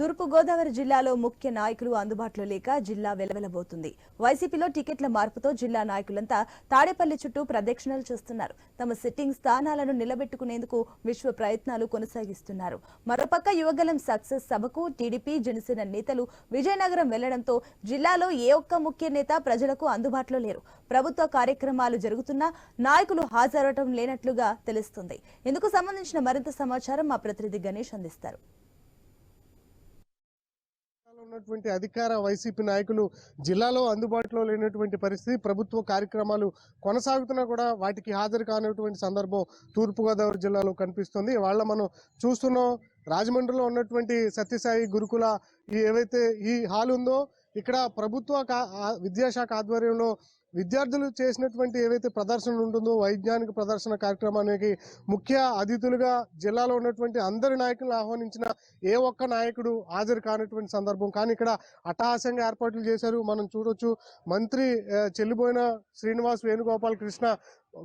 తూర్పుగోదావరి జిల్లాలో ముఖ్య నాయకులు అందుబాటులో లేక జిల్లా వెలవెలబోతుంది. వైసీపీలో టికెట్ల మార్పుతో జిల్లా నాయకులంతా తాడేపల్లి చుట్టూ ప్రదక్షిణలు చేస్తున్నారు. తమ సిట్టింగ్ స్థానాలను నిలబెట్టుకునేందుకు విశ్వ ప్రయత్నాలు కొనసాగిస్తున్నారు. మరోపక్క యువగలం సక్సెస్ సభకు టీడీపీ జనసేన నేతలు విజయనగరం వెళ్ళడంతో జిల్లాలో ఏ ఒక్క ముఖ్య నేత ప్రజలకు అందుబాటులో లేరు. ప్రభుత్వ కార్యక్రమాలు జరుగుతున్నా నాయకులు హాజరవటం లేనట్లుగా తెలుస్తుంది. ఇందుకు సంబంధించిన మరింత సమాచారం మా ప్రతినిధి గణేష్ అందిస్తారు. ఉన్నటువంటి అధికార వైసీపీ నాయకులు జిల్లాలో అందుబాటులో లేనటువంటి పరిస్థితి ప్రభుత్వ కార్యక్రమాలు కొనసాగుతున్నా కూడా వాటికి హాజరు కానటువంటి సందర్భం తూర్పుగోదావరి జిల్లాలో కనిపిస్తుంది. వాళ్ళ మనం చూస్తున్నాం రాజమండ్రిలో ఉన్నటువంటి సత్యసాయి గురుకుల ఈ ఏవైతే ఈ హాల్ ఉందో ఇక్కడ ప్రభుత్వ కా- విద్యాశాఖ ఆధ్వర్యంలో విద్యార్థులు చేసినటువంటి ఏవైతే ప్రదర్శన ఉంటుందో వైజ్ఞానిక ప్రదర్శన కార్యక్రమానికి ముఖ్య అతిథులుగా జిల్లాలో ఉన్నటువంటి అందరి నాయకులను ఆహ్వానించిన ఏ ఒక్క నాయకుడు హాజరు కానటువంటి సందర్భం. కానీ ఇక్కడ అట్టహాసంగా ఏర్పాట్లు చేశారు. మనం చూడొచ్చు మంత్రి చెల్లిపోయిన శ్రీనివాస్ వేణుగోపాల్ కృష్ణ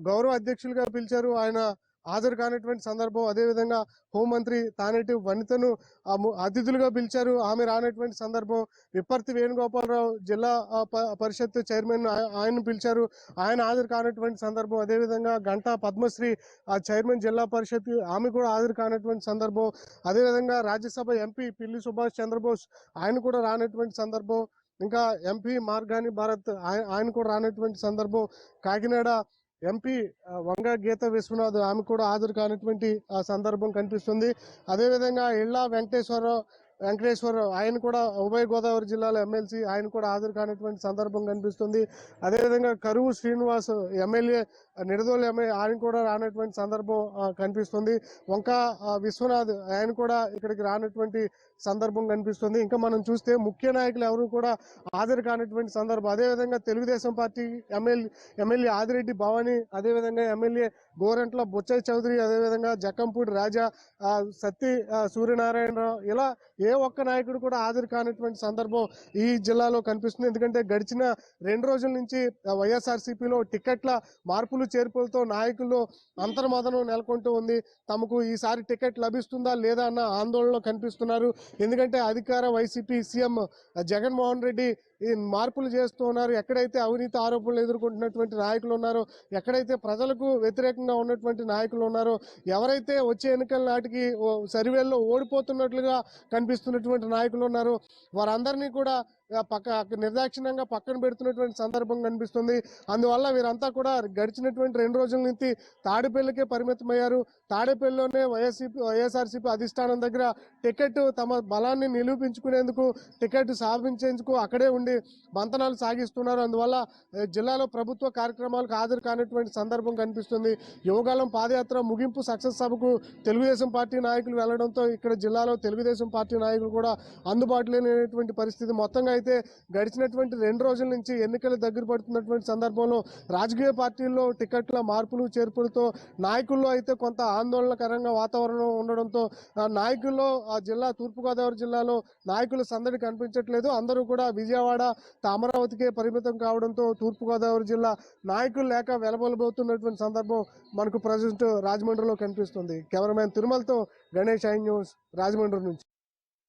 గౌరవ అధ్యక్షులుగా పిలిచారు. ఆయన హాజరు కానటువంటి సందర్భం. అదేవిధంగా హోంమంత్రి తానేటి వనితను అతిథులుగా పిలిచారు. ఆమె రానటువంటి సందర్భం. విప్పర్తి వేణుగోపాలరావు జిల్లా ప- పరిషత్ చైర్మన్ ఆయన ఆయన్ను పిలిచారు. ఆయన హాజరు కానటువంటి సందర్భం. అదేవిధంగా గంటా పద్మశ్రీ ఆ చైర్మన్ జిల్లా పరిషత్ ఆమె కూడా హాజరు కానటువంటి సందర్భం. అదేవిధంగా రాజ్యసభ ఎంపీ పిల్లి సుభాష్ చంద్రబోస్ ఆయన కూడా రానటువంటి సందర్భం. ఇంకా ఎంపీ మార్గాని భారత్ ఆయన కూడా రానటువంటి సందర్భం. కాకినాడ ఎంపీ వంగ గీత విశ్వనాథ్ ఆమె కూడా హాజరు కానటువంటి ఆ సందర్భం కనిపిస్తుంది. అదేవిధంగా ఇళ్ళ వెంకటేశ్వరరావు వెంకటేశ్వర ఆయన కూడా ఉభయ గోదావరి జిల్లాలో ఎమ్మెల్సీ ఆయన కూడా హాజరు కానటువంటి సందర్భం కనిపిస్తుంది. అదేవిధంగా కరువు శ్రీనివాస్ ఎమ్మెల్యే నిడదోలు ఎమ్మెల్యే ఆయన కూడా రానటువంటి సందర్భం కనిపిస్తుంది. వంక విశ్వనాథ్ ఆయన కూడా ఇక్కడికి రానటువంటి సందర్భం కనిపిస్తుంది. ఇంకా మనం చూస్తే ముఖ్య నాయకులు ఎవరు కూడా హాజరు కానటువంటి సందర్భం. అదేవిధంగా Telugu Desam party MLA MLA Adireddy Bhavani అదేవిధంగా ఎమ్మెల్యే గోరంట్ల బొచ్చయ్య చౌదరి అదేవిధంగా జక్కంపూడి రాజా సత్తి సూర్యనారాయణరావు ఇలా ఏ ఒక్క నాయకుడు కూడా హాజరు కానటువంటి సందర్భం ఈ జిల్లాలో కనిపిస్తుంది. ఎందుకంటే గడిచిన రెండు రోజుల నుంచి వైఎస్ఆర్సీపీలో టికెట్ల మార్పులు చేర్పులతో నాయకుల్లో అంతర్మదనం నెలకొంటూ ఉంది. తమకు ఈసారి టికెట్ లభిస్తుందా లేదా అన్న ఆందోళనలో కనిపిస్తున్నారు. ఎందుకంటే అధికార వైసీపీ సీఎం జగన్మోహన్ రెడ్డి ఈ మార్పులు చేస్తూ ఉన్నారు. ఎక్కడైతే అవినీతి ఆరోపణలు ఎదుర్కొంటున్నటువంటి నాయకులు ఉన్నారో ఎక్కడైతే ప్రజలకు వ్యతిరేకంగా ఉన్నటువంటి నాయకులు ఉన్నారో ఎవరైతే వచ్చే ఎన్నికల నాటికి ఓ సర్వేల్లో ఓడిపోతున్నట్లుగా కనిపిస్తున్నటువంటి నాయకులు ఉన్నారు. వారందరినీ కూడా పక్క నిర్దాక్షిణ్యంగా పక్కన పెడుతున్నటువంటి సందర్భం కనిపిస్తుంది. అందువల్ల వీరంతా కూడా గడిచినటువంటి రెండు రోజుల నుంచి తాడేపల్లికే పరిమితమయ్యారు. తాడేపల్లిలోనే వైఎస్సీపీ వైఎస్ఆర్సీపీ అధిష్టానం దగ్గర టికెట్ తమ బలాన్ని నిరూపించుకునేందుకు టికెట్ సాధించేందుకు అక్కడే ఉండి బంతనాలు సాగిస్తున్నారు. అందువల్ల జిల్లాలో ప్రభుత్వ కార్యక్రమాలకు హాజరు కానటువంటి సందర్భం కనిపిస్తుంది. యువగాలం పాదయాత్ర ముగింపు సక్సెస్ సభకు తెలుగుదేశం పార్టీ నాయకులు వెళ్ళడంతో ఇక్కడ జిల్లాలో తెలుగుదేశం పార్టీ నాయకులు కూడా అందుబాటులో లేనటువంటి పరిస్థితి మొత్తంగా అయితే గడిచినటువంటి రెండు రోజుల నుంచి ఎన్నికలు దగ్గర పడుతున్నటువంటి సందర్భంలో రాజకీయ పార్టీల్లో టికెట్ల మార్పులు చేర్పులతో నాయకుల్లో అయితే కొంత ఆందోళనకరంగా వాతావరణం ఉండడంతో ఆ నాయకుల్లో ఆ జిల్లా తూర్పుగోదావరి జిల్లాలో నాయకుల సందడి కనిపించట్లేదు. అందరూ కూడా విజయవాడ అమరావతికే పరిమితం కావడంతో తూర్పుగోదావరి జిల్లా నాయకులు లేక వెలబోలబోతున్నటువంటి సందర్భం మనకు ప్రజెంట్ రాజమండ్రిలో కనిపిస్తుంది. కెమెరామ్యాన్ తిరుమలతో గణేష్ ఐ న్యూస్ రాజమండ్రి నుంచి.